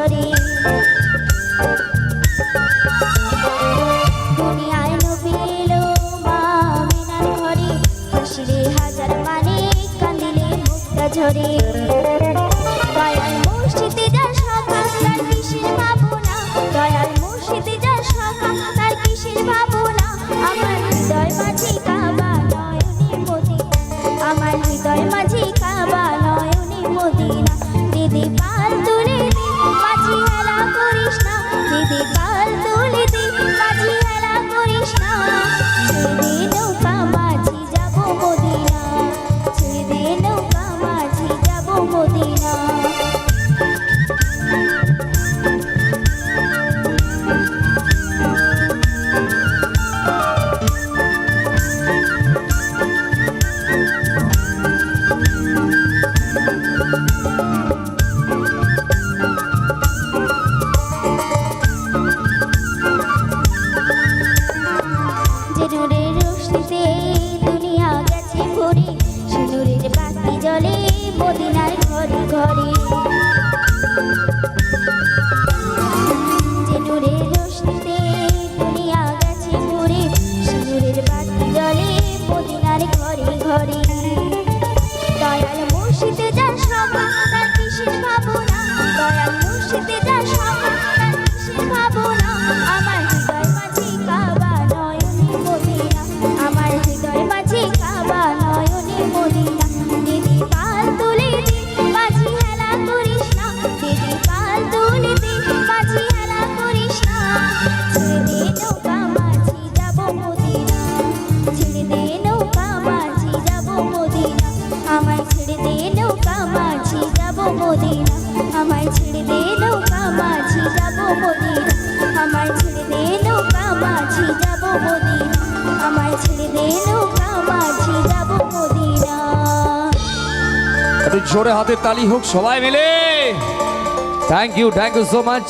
ধরে দুনিয়ায় নবী এলো মা মিনার ঘরে হাসিরে হাজার মানে কান্দিলে মুক্তা ঝরে Buddy. জোরে হাতে তালি হোক সবাই মিলে। Thank you thank you so much